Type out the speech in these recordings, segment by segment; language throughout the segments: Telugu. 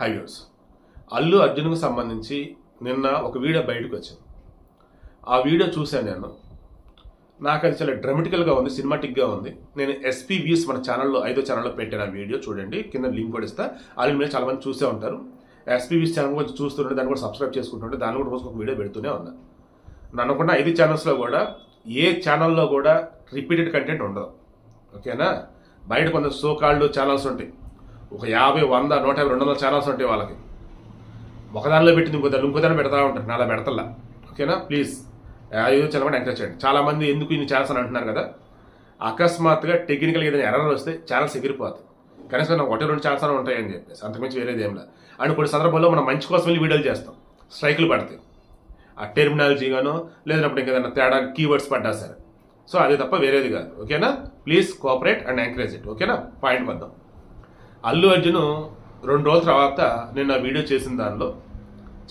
హైవేస్ అల్లు అర్జున్కు సంబంధించి నిన్న ఒక వీడియో బయటకు వచ్చింది. ఆ వీడియో చూశాను నేను. నాకు అది చాలా డ్రమటికల్గా ఉంది సినిమాటిక్గా ఉంది. నేను ఎస్పీ వ్యూస్ మన ఛానల్లో ఐదో ఛానల్లో పెట్టిన ఆ వీడియో చూడండి. కింద లింక్ కూడా ఇస్తా. అది మీరు చాలామంది చూసే ఉంటారు. ఎస్పీ వ్యూస్ ఛానల్ కొంచెం చూస్తుంటే దాన్ని కూడా సబ్స్క్రైబ్ చేసుకుంటుంటే దాన్ని కూడా రోజు ఒక వీడియో పెడుతూనే ఉన్నా. నన్ను అనుకున్న ఐదు ఛానల్స్లో కూడా ఏ ఛానల్లో కూడా రిపీటెడ్ కంటెంట్ ఉండదు. ఓకేనా బయట కొంత సో కాల్డ్ ఛానల్స్ ఉంటాయి. ఒక యాభై వంద నూట యాభై రెండు వందల ఛానల్స్ ఉంటాయి వాళ్ళకి. ఒకదానిలో పెట్టింది ఇంకో దాన్ని ఇంకో దాన్ని పెడతా ఉంటారు. నాలా పెడతల్లా. ఓకేనా? ప్లీజ్ ఐదు ఛానల్ ఎంకరేజ్ చేయండి. చాలామంది ఎందుకు ఇన్ని ఛానల్స్ అని అంటున్నారు కదా? అకస్మాత్తుగా టెక్నికల్ ఏదైనా ఎర్రర్ వస్తే ఛానల్స్ ఎగిరిపోతాయి. కనీసం నాకు ఒకటి రెండు ఛానల్స్ ఉంటాయని చెప్పేసి. అంతకుమించి వేరేది ఏం లేదు. అండ్ కొన్ని సందర్భాల్లో మనం మంచి కోసం వెళ్ళి వీడియోలు చేస్తాం. స్ట్రైకులు పడతాయి. ఆ టెర్మినాలజీ గానో లేదన్నప్పుడు ఇంకేదైనా తేడా కీవర్డ్స్ పడ్డా సరే. సో అదే తప్ప వేరేది కాదు. ఓకేనా? Please cooperate and encourage it ఓకేనా? పాయింట్ వద్దాం అల్లు అర్జున్ రెండు రోజుల తర్వాత నేను ఆ వీడియో చేసిన దానిలో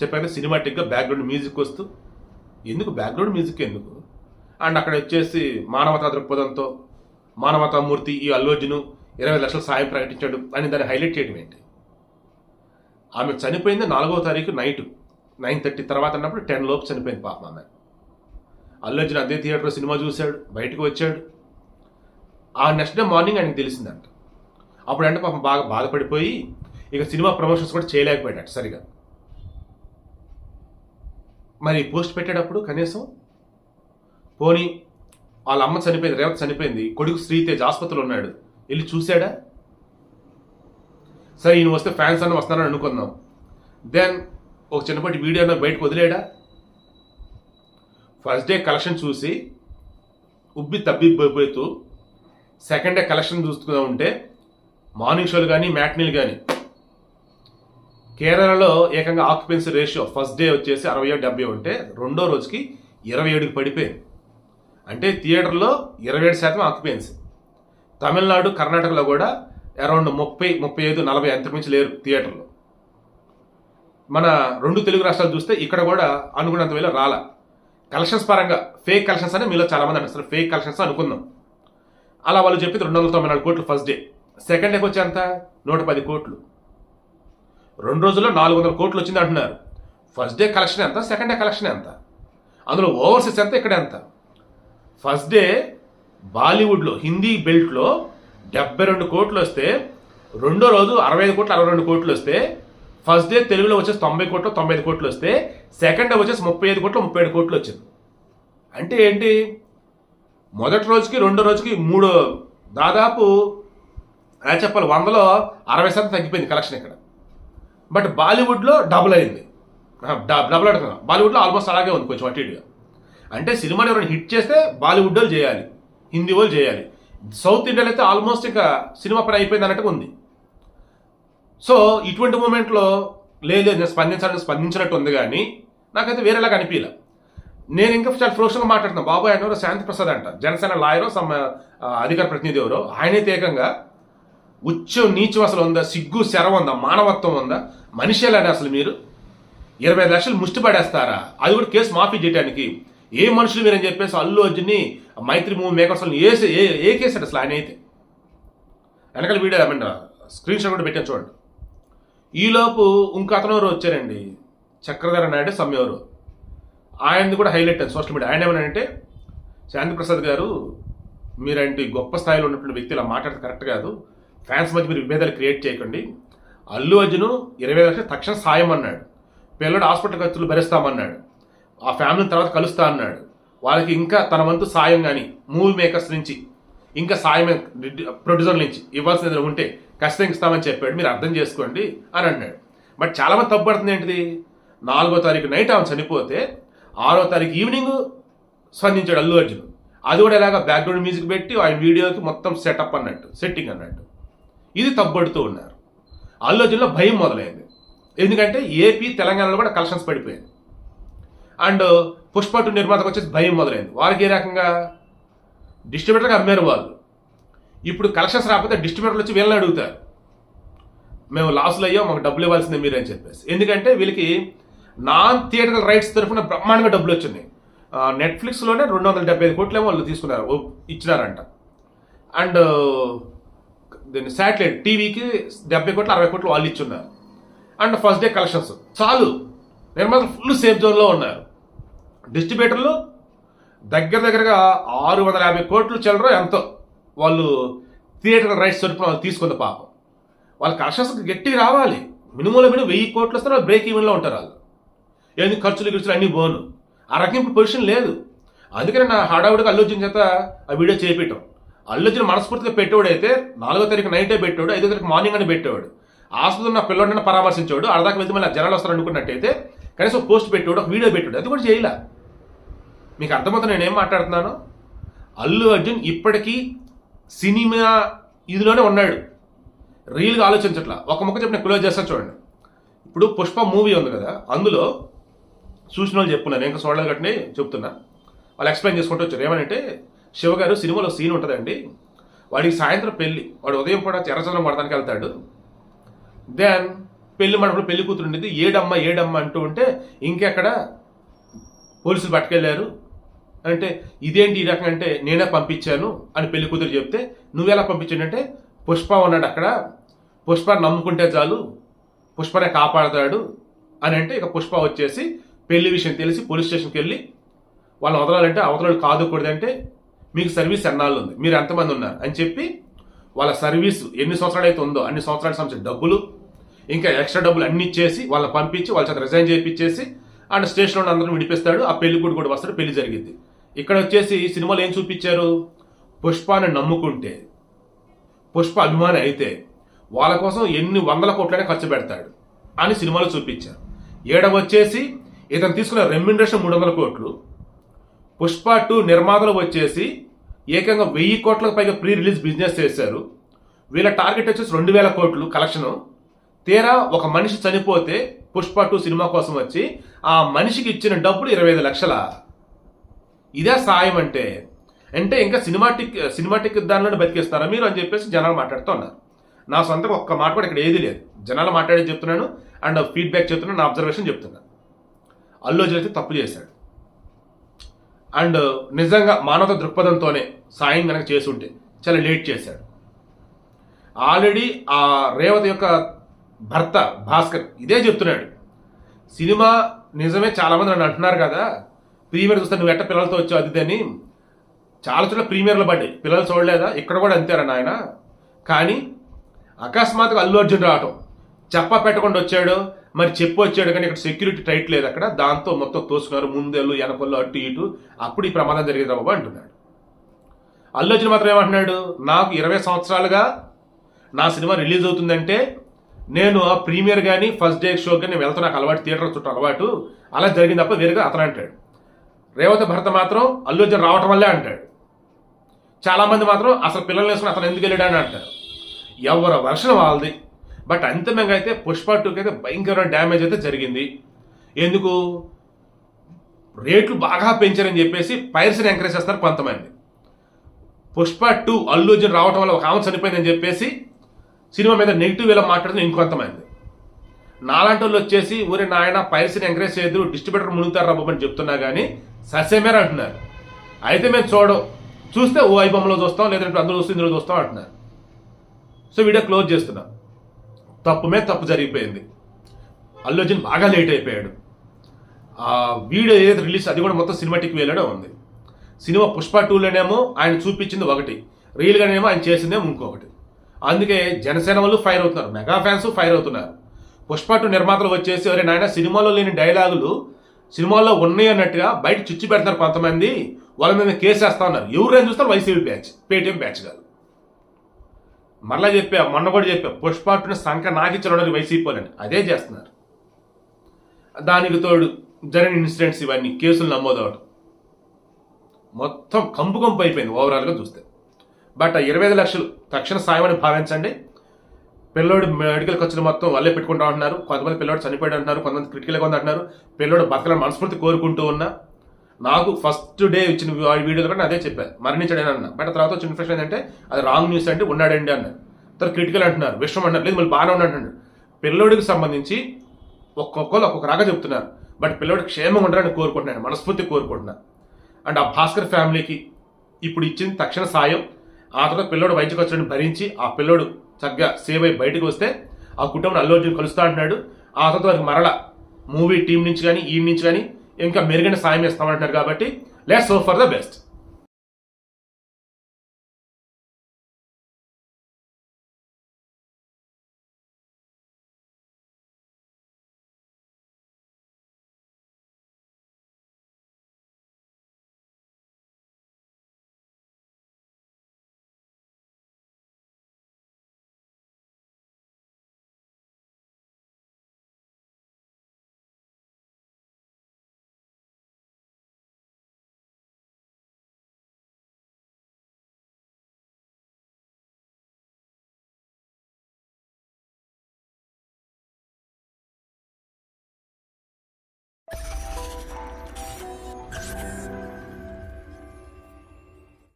చెప్పాక సినిమాటిక్గా బ్యాక్గ్రౌండ్ మ్యూజిక్ వస్తూ ఎందుకు బ్యాక్గ్రౌండ్ మ్యూజిక్ ఎందుకు? అండ్ అక్కడ వచ్చేసి మానవతా దృక్పథంతో మానవతా మూర్తి ఈ అల్లు అర్జున్ ఇరవై లక్షల సాయం ప్రకటించాడు అని దాన్ని హైలైట్ చేయడం ఏంటి? ఆమె చనిపోయింది నాలుగో తారీఖు నైట్ నైన్ థర్టీ తర్వాత అన్నప్పుడు టెన్ లోపు చనిపోయింది పాప ఆమె. అల్లు అర్జున్ అదే థియేటర్లో సినిమా చూశాడు బయటకు వచ్చాడు. ఆ నెక్స్ట్ డే మార్నింగ్ ఆయనకు తెలిసిందంట. అప్పుడు అంటే పాపం బాగా బాధపడిపోయి ఇక సినిమా ప్రమోషన్స్ కూడా చేయలేకపోయాడట సరిగా. మరి పోస్ట్ పెట్టేటప్పుడు కనీసం పోనీ వాళ్ళ అమ్మ చనిపోయింది రేవత చనిపోయింది కొడుకు శ్రీతేజ్ ఆసుపత్రిలో ఉన్నాడు వెళ్ళి చూశాడా? సరే ఈయన వస్తే ఫ్యాన్స్ అన్న వస్తానని అనుకుందాం దెన్ ఒక చిన్నపాటి వీడియో బయటకు వదిలేడా? ఫస్ట్ డే కలెక్షన్ చూసి ఉబ్బి తబ్బిబ్బోతూ సెకండ్ డే కలెక్షన్ చూసుకుందాం ఉంటే మార్నింగ్ షోలు కానీ మ్యాట్నీలు కానీ కేరళలో ఏకంగా ఆక్యుపెన్సీ రేషియో ఫస్ట్ డే వచ్చేసి అరవై ఏడు డెబ్బై ఉంటే రెండో రోజుకి ఇరవై ఏడుకి పడిపోయింది. అంటే థియేటర్లో ఇరవై ఏడు శాతం ఆక్యుపెన్సీ. తమిళనాడు కర్ణాటకలో కూడా అరౌండ్ ముప్పై ముప్పై ఐదు నలభై అంతకుమించి లేరు థియేటర్లో. మన రెండు తెలుగు రాష్ట్రాలు చూస్తే ఇక్కడ కూడా అనుకున్నంత వేళ రాల. కలెక్షన్స్ పరంగా ఫేక్ కలెక్షన్స్ అని మీలో చాలామంది అనిపిస్తారు ఫేక్ కలెక్షన్స్ అనుకుందాం. అలా వాళ్ళు చెప్పింది రెండు వందల తొంభై నాలుగు కోట్లు ఫస్ట్ డే. సెకండ్ డేకి వచ్చే ఎంత? నూట పది కోట్లు. రెండు రోజుల్లో నాలుగు వందల కోట్లు వచ్చింది అంటున్నారు. ఫస్ట్ డే కలెక్షన్ ఎంత? సెకండ్ డే కలెక్షన్ ఎంత? అందులో ఓవర్సీస్ ఎంత? ఇక్కడ ఎంత? ఫస్ట్ డే బాలీవుడ్లో హిందీ బెల్ట్లో డెబ్బై రెండు కోట్లు వస్తే రెండో రోజు అరవై ఐదు కోట్లు అరవై రెండు కోట్లు వస్తే ఫస్ట్ డే తెలుగులో వచ్చేసి తొంభై కోట్లు తొంభై ఐదు కోట్లు వస్తే సెకండ్ డే వచ్చేసి ముప్పై ఐదు కోట్లు ముప్పై ఏడు కోట్లు వచ్చింది. అంటే ఏంటి? మొదటి రోజుకి రెండో రోజుకి మూడో దాదాపు ఎలా చెప్పాలి వందలో అరవై శాతం తగ్గిపోయింది కలెక్షన్ ఇక్కడ. బట్ బాలీవుడ్లో డబుల్ అయింది. డబుల్ అడుగుతున్నా. బాలీవుడ్లో ఆల్మోస్ట్ అలాగే ఉంది కొంచెం అటు ఇటుగా. అంటే సినిమాని ఎవరైనా హిట్ చేస్తే బాలీవుడ్ వాళ్ళు చేయాలి హిందీ వాళ్ళు చేయాలి. సౌత్ ఇండియాలో అయితే ఆల్మోస్ట్ ఇంకా సినిమా పని అయిపోయింది అన్నట్టుగా ఉంది. సో ఇటువంటి మూమెంట్లో లేదు నేను స్పందించాలని స్పందించినట్టు ఉంది కానీ నాకైతే వేరేలాగా అనిపించలే నేను ఇంకా చాలా ఫ్రోషన్గా మాట్లాడుతున్నా. బాబు ఆయన ఎవరో శాంతి ప్రసాద్ అంట. జనసేన లాయరో సమ్ అధికార ప్రతినిధి ఎవరో ఆయనే ఏకంగా ఉచ్చం నీచం అసలు ఉందా సిగ్గు శరం ఉందా మానవత్వం ఉందా? మనిషేలని అసలు మీరు? ఇరవై ఐదు లక్షలు ముష్టి పడేస్తారా? అది కూడా కేసు మాఫీ చేయడానికి ఏ మనుషులు మీరని చెప్పేసి అల్లు అర్జున్ని మైత్రి మూవీ మేకర్స్ ఏ ఏ కేసు అండి అసలు ఆయన అయితే? వెనకాల వీడియో ఐ స్క్రీన్ షాట్ కూడా పెట్టాను చూడండి. ఈలోపు ఇంకో అతను ఎవరు వచ్చారండి? చక్రధర నాయుడు సమ్మెవరు ఆయనది కూడా హైలైట్ అది సోషల్ మీడియా. ఆయన ఏమన్నాడంటే శాంతి ప్రసాద్ గారు మీరంటే గొప్ప స్థాయిలో ఉన్నటువంటి వ్యక్తి ఇలా మాట్లాడితే కరెక్ట్ కాదు. ఫ్యాన్స్ మధ్య మీరు విభేదాలు క్రియేట్ చేయకండి. అల్లు అర్జును ఇరవై లక్షలు తక్షణ సాయం అన్నాడు. పిల్లడు హాస్పిటల్ ఖర్చులు భరిస్తామన్నాడు. ఆ ఫ్యామిలీని తర్వాత కలుస్తా అన్నాడు. వాళ్ళకి ఇంకా తన వంతు సాయం కానీ మూవీ మేకర్స్ నుంచి ఇంకా సాయం ప్రొడ్యూసర్ నుంచి ఇవ్వాల్సిన ఉంటే ఖచ్చితంగా ఇస్తామని చెప్పాడు. మీరు అర్థం చేసుకోండి అని అన్నాడు. బట్ చాలా మంది తప్పుపడుతుంది ఏంటిది? నాలుగో తారీఖు నైట్ ఆమె చనిపోతే ఆరో తారీఖు ఈవినింగ్ స్పందించాడు అల్లు అర్జున్. అది కూడా ఇలాగ బ్యాక్గ్రౌండ్ మ్యూజిక్ పెట్టి ఆయన వీడియోకి మొత్తం సెటప్ అన్నట్టు సెట్టింగ్ అన్నట్టు. ఇది తబ్బడుతూ ఉన్నారు. అల్లు అర్జున్లో భయం మొదలైంది. ఎందుకంటే ఏపీ తెలంగాణలో కూడా కలెక్షన్స్ పడిపోయింది అండ్ పుష్ప టూ నిర్మాతకు వచ్చేసి భయం మొదలైంది. వారికి ఏ రకంగా? డిస్ట్రిబ్యూటర్కి అమ్మారు వాళ్ళు. ఇప్పుడు కలెక్షన్స్ రాకపోతే డిస్ట్రిబ్యూటర్లు వచ్చి వీళ్ళని అడుగుతారు. మేము లాస్లో అయ్యాం మాకు డబ్బులు ఇవ్వాల్సిందే మీరు అని చెప్పేసి. ఎందుకంటే వీళ్ళకి నాన్ థియేటర్ రైట్స్ తరఫున బ్రహ్మాండంగా డబ్బులు వచ్చినాయి. నెట్ఫ్లిక్స్లోనే రెండు వందల డెబ్బై ఐదు కోట్లేమో వాళ్ళు తీసుకున్నారు. ఓ- ఇచ్చినారంట. అండ్ దీన్ని శాటిలైట్ టీవీకి డెబ్బై కోట్లు అరవై కోట్లు వాళ్ళు ఇచ్చున్నారు. అండ్ ఫస్ట్ డే కలెక్షన్స్ చాలు. నిర్మాత ఫుల్ సేఫ్ జోన్లో ఉన్నారు. డిస్ట్రిబ్యూటర్లు దగ్గర దగ్గరగా ఆరు వందల యాభై కోట్లు చిల్లర ఎంతో. వాళ్ళు థియేటర్ రైట్స్ తరపున వాళ్ళు తీసుకుంది పాపం. వాళ్ళ కలెక్షన్స్ గట్టి రావాలి. మినిమంలో మినిమం వెయ్యి కోట్లు వస్తే వాళ్ళు బ్రేక్ ఈవెన్లో ఉంటారు వాళ్ళు. ఏంది ఖర్చులు గిర్చులు అన్నీ బోను ఆ రకం పొజిషన్ లేదు. అందుకని నా హడావుడిగా అల్లు చేత ఆ వీడియో చేపించాం అల్లుర్జున్ మనస్ఫూర్తిగా పెట్టేవాడు అయితే నాలుగో తారీఖు నైటే పెట్టాడు ఐదో తారీఖు మార్నింగ్ అని పెట్టేవాడు. ఆసుపత్రి నా పిల్లడిని పరామర్శించాడు అరదాకా వెళ్తే మళ్ళీ జనాలు వస్తారు అనుకున్నట్టయితే కనీసం పోస్ట్ పెట్టాడు ఒక వీడియో పెట్టాడు అది కూడా చేయలే. మీకు అర్థమవుతుంది నేను ఏం మాట్లాడుతున్నాను? అల్లు అర్జున్ ఇప్పటికీ సినిమా ఇదిలోనే ఉన్నాడు. రియల్గా ఆలోచించట్లా. ఒక ముక్క చెప్పిన క్లోజ్ చేస్తాను చూడండి. ఇప్పుడు పుష్ప మూవీ ఉంది కదా అందులో చూసిన వాళ్ళు చెప్పున్నారు ఇంకా చూడలేదు కాబట్టి చెప్తున్నా. వాళ్ళు ఎక్స్ప్లెయిన్ చేసుకుంటూ వచ్చారు. ఏమంటే శివ గారు సినిమాలో సీన్ ఉంటుందండి. వాడికి సాయంత్రం పెళ్ళి. వాడు ఉదయం కూడా ఎర్రచంద్రం పడడానికి వెళ్తాడు. దెన్ పెళ్ళి మండపంలో పెళ్ళి కూతురు ఉండేది ఏడమ్మ ఏడమ్మ అంటూ ఉంటే ఇంకెక్కడ? పోలీసులు పట్టుకెళ్ళారు అంటే ఇదేంటి ఈ రకం అంటే నేనే పంపించాను అని పెళ్ళి కూతురు చెప్తే నువ్వెలా పంపించాడంటే పుష్ప ఉన్నాడు అక్కడ. పుష్ప నమ్ముకుంటే చాలు. పుష్పనే కాపాడతాడు. అని అంటే ఇక పుష్ప వచ్చేసి పెళ్ళి విషయం తెలిసి పోలీస్ స్టేషన్కి వెళ్ళి వాళ్ళని వదలాలంటే అవతల కాదుకూడదంటే మీకు సర్వీస్ ఎన్నాళ్ళు ఉంది? మీరు ఎంతమంది ఉన్నారు? అని చెప్పి వాళ్ళ సర్వీస్ ఎన్ని సంవత్సరాలు అయితే ఉందో అన్ని సంవత్సరాలకు సంబంధించిన డబ్బులు ఇంకా ఎక్స్ట్రా డబ్బులు అన్ని ఇచ్చేసి వాళ్ళని పంపించి వాళ్ళ చేత రిజైన్ చేయించేసి అండ్ స్టేషన్లో అందరం విడిపిస్తాడు. ఆ పెళ్ళి కూడా కూడా వస్తాడు. పెళ్ళి జరిగింది. ఇక్కడ వచ్చేసి ఈ సినిమాలో ఏం చూపించారు? పుష్పాన్ని నమ్ముకుంటే పుష్ప అభిమాని అయితే వాళ్ళ కోసం ఎన్ని వందల కోట్లనే ఖర్చు పెడతాడు అని సినిమాలో చూపించారు. ఏడవ వచ్చేసి ఇతను తీసుకున్న రెమ్యునరేషన్ మూడు వందల కోట్లు. పుష్ప టూ నిర్మాతలు వచ్చేసి ఏకంగా వెయ్యి కోట్లకు పైగా ప్రీ రిలీజ్ బిజినెస్ చేశారు. వీళ్ళ టార్గెట్ వచ్చేసి రెండు వేల కోట్లు కలెక్షన్. తీరా ఒక మనిషి చనిపోతే పుష్ప టూ సినిమా కోసం వచ్చి ఆ మనిషికి ఇచ్చిన డబ్బులు ఇరవై ఐదు లక్షల? ఇదే సాయం అంటే. అంటే ఇంకా సినిమాటిక్ సినిమాటిక్ దానిలోనే బతికేస్తారా మీరు అని చెప్పేసి జనాలు మాట్లాడుతూ ఉన్నారు. నా సొంతంగా ఒక్క మాట కూడా ఇక్కడ ఏది లేదు. జనాలు మాట్లాడేది చెప్తున్నాను అండ్ ఫీడ్బ్యాక్ చెప్తున్నాను నా అబ్జర్వేషన్ చెప్తున్నాను. అల్లు అర్జున్ అయితే తప్పు చేశాడు. అండ్ నిజంగా మానవత దృక్పథంతోనే సాయం కనుక చేసుంటే చాలా లేట్ చేశాడు. ఆల్రెడీ ఆ రేవతి యొక్క భర్త భాస్కర్ ఇదే చెప్తున్నాడు. సినిమా నిజమే చాలామంది నన్ను అంటున్నారు కదా ప్రీమియర్ చూస్తే నువ్వు ఎట్ట పిల్లలతో వచ్చావు అది అని. చాలా చోట్ల ప్రీమియర్లు పడ్డాయి. పిల్లలు చూడలేదా? ఇక్కడ కూడా అంతేరా నాయన. కానీ అకస్మాత్తుగా అల్లు అర్జున్ రావటం. చెప్ప పెట్టకుండా వచ్చాడు. మరి చెప్పు వచ్చాడు కానీ ఇక్కడ సెక్యూరిటీ టైట్ లేదు అక్కడ. దాంతో మొత్తం తోసుకున్నారు. ముందెళ్ళు వెనకళ్ళు అటు ఇటు. అప్పుడు ఈ ప్రమాదం జరిగేది బాబు అంటున్నాడు. అల్లు అర్జున్ మాత్రం ఏమంటున్నాడు? నాకు ఇరవై సంవత్సరాలుగా నా సినిమా రిలీజ్ అవుతుందంటే నేను ఆ ప్రీమియర్ కానీ ఫస్ట్ డే షో కానీ వెళ్తా నాకు అలవాటు థియేటర్ చుట్టూ అలవాటు. అలా జరిగింది తప్ప వేరుగా అతను అంటాడు. రేవతి భర్త మాత్రం అల్లు అర్జున్ రావటం వల్లే అంటాడు. చాలామంది మాత్రం అసలు పిల్లల్ని వేసుకుని అతను ఎందుకు వెళ్ళాడు అని అంటారు. ఎవరి వర్షం వాళ్ళది? బట్ అంతిమంగా అయితే పుష్ప టూకి అయితే భయంకరమైన డ్యామేజ్ అయితే జరిగింది. ఎందుకు? రేట్లు బాగా పెంచారని చెప్పేసి పైరసీని ఎంకరేజ్ చేస్తారు కొంతమంది. పుష్ప టూ అల్లు అర్జున్ రావటం వల్ల ఒక ఆమె చనిపోయిందని చెప్పేసి సినిమా మీద నెగిటివ్ వేలో మాట్లాడుతున్న ఇంకొంతమంది నాలాంటి వాళ్ళు వచ్చేసి ఊరి నాయన పైరసీని ఎంకరేజ్ చేయదు డిస్ట్రిబ్యూటర్ మునుగుతారు బాబు చెప్తున్నా కానీ ససేమేర అంటున్నారు. అయితే మేము చూడం చూస్తే ఓ ఐబొమ్మలో చూస్తాం లేదంటే అందులో చూస్తే ఇందులో చూస్తాం అంటున్నారు. సో వీడియో క్లోజ్ చేస్తున్నాం. తప్పు మీద తప్పు జరిగిపోయింది. అల్లు అర్జున్ బాగా లేట్ అయిపోయాడు. ఆ వీడియో ఏదైతే రిలీజ్ అది కూడా మొత్తం సినిమాటిక్ వేలోనే ఉంది. సినిమా పుష్ప టూలోనేమో ఆయన చూపించింది ఒకటి. రియల్గానేమో ఆయన చేసిందేమో ఇంకొకటి. అందుకే జనసేన వాళ్ళు ఫైర్ అవుతున్నారు. మెగా ఫ్యాన్స్ ఫైర్ అవుతున్నారు. పుష్ప టూ నిర్మాతలు వచ్చేసి అరే నాయన సినిమాలో లేని డైలాగులు సినిమాల్లో ఉన్నాయి అన్నట్టుగా బయట చిచ్చు పెడతారు కొంతమంది. వాళ్ళ మీద కేసు వేస్తా ఉన్నారు. ఎవరైనా చూస్తారు? వైసీపీ బ్యాచ్ పేటీఎం బ్యాచ్ కాదు మరలా చెప్పా మొన్న కూడా చెప్పా పుష్ప టూని సంఖ నాకిచ్చడానికి వైసీపీ అదే చేస్తున్నారు. దానికి తోడు జరిగిన ఇన్సిడెంట్స్ ఇవన్నీ కేసులు నమోదవడం. మొత్తం కంపు కంపు అయిపోయింది ఓవరాల్గా చూస్తే. బట్ ఇరవై ఐదు లక్షలు తక్షణ సాయం అని భావించండి. పిల్లోడు మెడికల్ ఖర్చులు మొత్తం వాళ్ళే పెట్టుకుంటా ఉంటున్నారు. కొంతమంది పిల్లోడు చనిపోయాడు అంటున్నారు కొంతమంది క్రిటికల్గా ఉంది అంటున్నారు. పిల్లోడు బతకాలని మనస్ఫూర్తి కోరుకుంటూ ఉన్నా. నాకు ఫస్ట్ డే ఇచ్చిన వీడియోలో కూడా అదే చెప్పాను మరణించాడని అన్న. బట్ తర్వాత వచ్చిన ఇన్ఫెక్షన్ ఏంటంటే అది రాంగ్ న్యూస్ అంటే ఉన్నాడండి అన్నారు తర్వాత క్రిటికల్ అంటున్నారు. విషయం అంటున్నారు. లేదు మళ్ళీ బాగానే ఉన్నాడు అంటున్నాడు. పిల్లోడికి సంబంధించి ఒక్కొక్కరు ఒక్కొక్క రాగా చెప్తున్నారు. బట్ పిల్లోడు క్షేమంగా ఉండాలని కోరుకుంటున్నాను మనస్ఫూర్తి కోరుకుంటున్నాను అండ్ ఆ భాస్కర్ ఫ్యామిలీకి ఇప్పుడు ఇచ్చిన తక్షణ సాయం ఆ తర్వాత పిల్లోడు వైద్య ఖర్చులను భరించి ఆ పిల్లోడు చక్కగా సేవ్ అయి బయటకు వస్తే ఆ కుటుంబం అల్లు అర్జున్ కలుస్తా అంటున్నాడు. ఆ తర్వాత వారికి మరల మూవీ టీం నుంచి కానీ ఈ నుంచి కానీ ఇంకా మెరుగైన సాయం ఇస్తామంటారు కాబట్టి let's hope for the best